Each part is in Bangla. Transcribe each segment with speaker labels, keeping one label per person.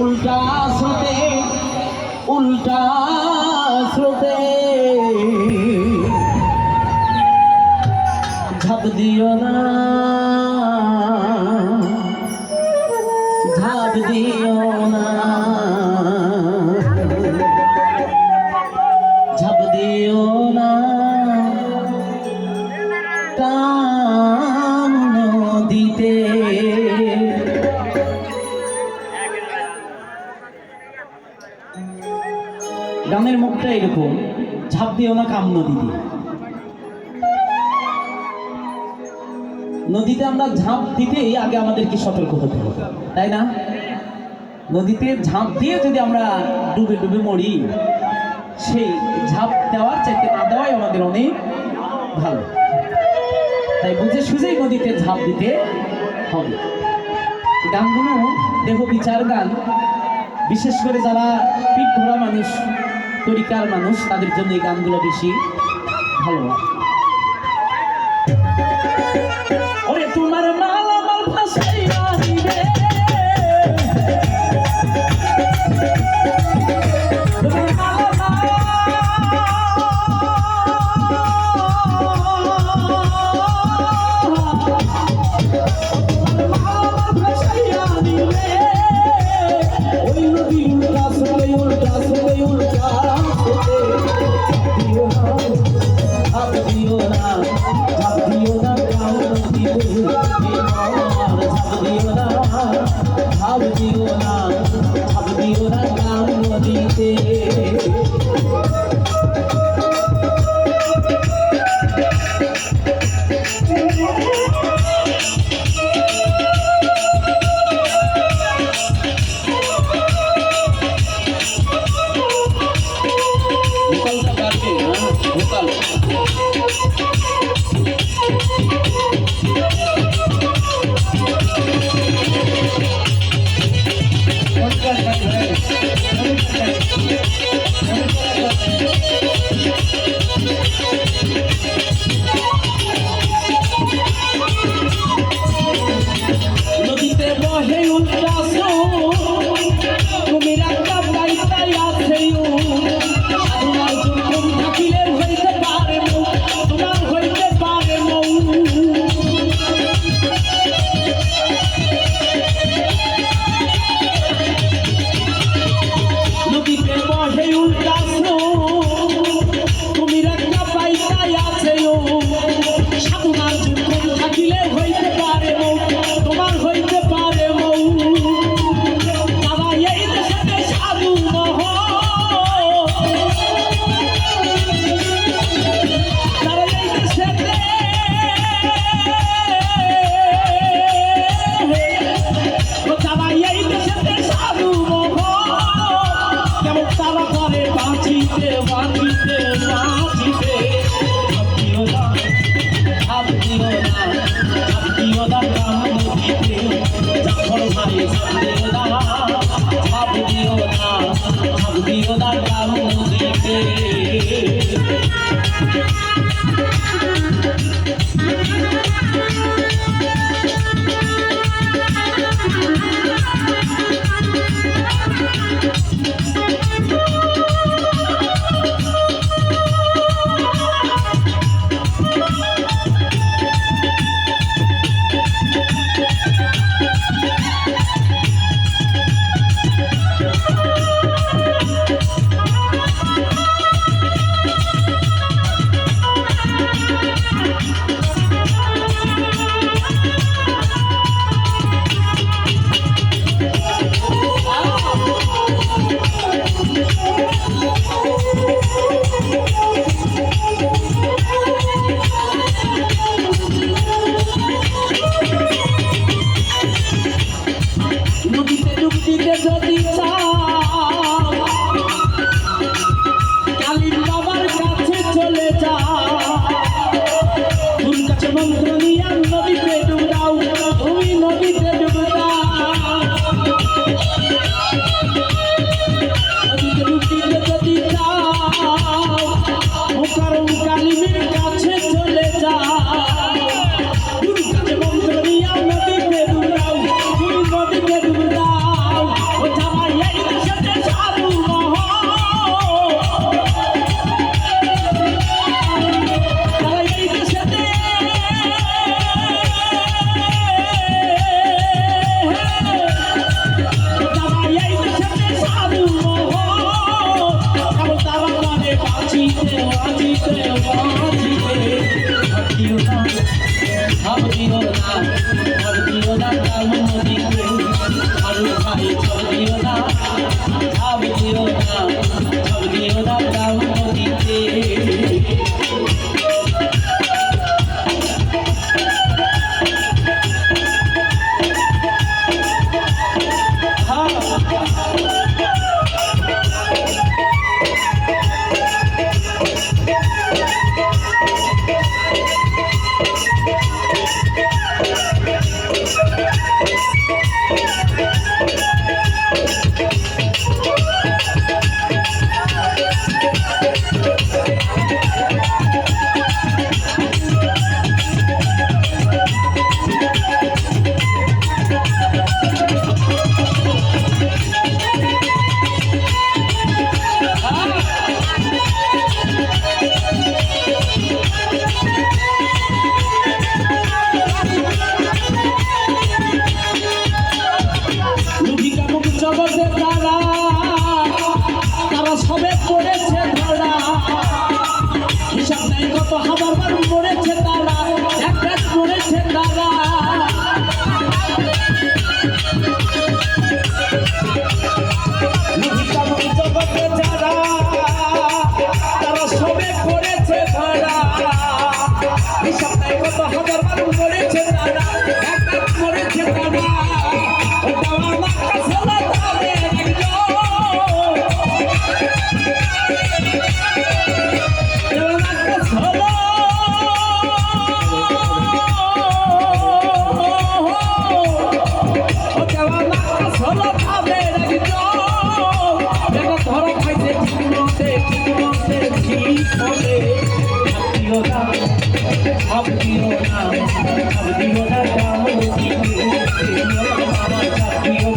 Speaker 1: উল্টা স্রোতে উল্টা স্রোতে। ঝাঁপ দিও না ঝাঁপ দিও গানের মুখটা এরকম ঝাঁপ দিও না কাম নদীতে। নদীতে আমরা ঝাঁপ দিতেই আগে আমাদেরকে সতর্ক হতে হবে, তাই না? নদীতে ঝাঁপ দিয়ে যদি আমরা ডুবে ডুবে মরি, সেই ঝাঁপ দেওয়ার চাইতে না দেওয়াই আমাদের অনেক ভালো। তাই বুঝে সুঝেই নদীতে ঝাঁপ দিতে হবে। গানগুলো দেহ বিচার গান, বিশেষ করে যারা পিঠ ধরা মানুষ তরিকার মানুষ তাদের জন্য এই গানগুলো বেশি ভালো 不犯了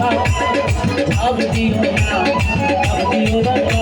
Speaker 1: না ভাবতিও না আমার ভাবতিও না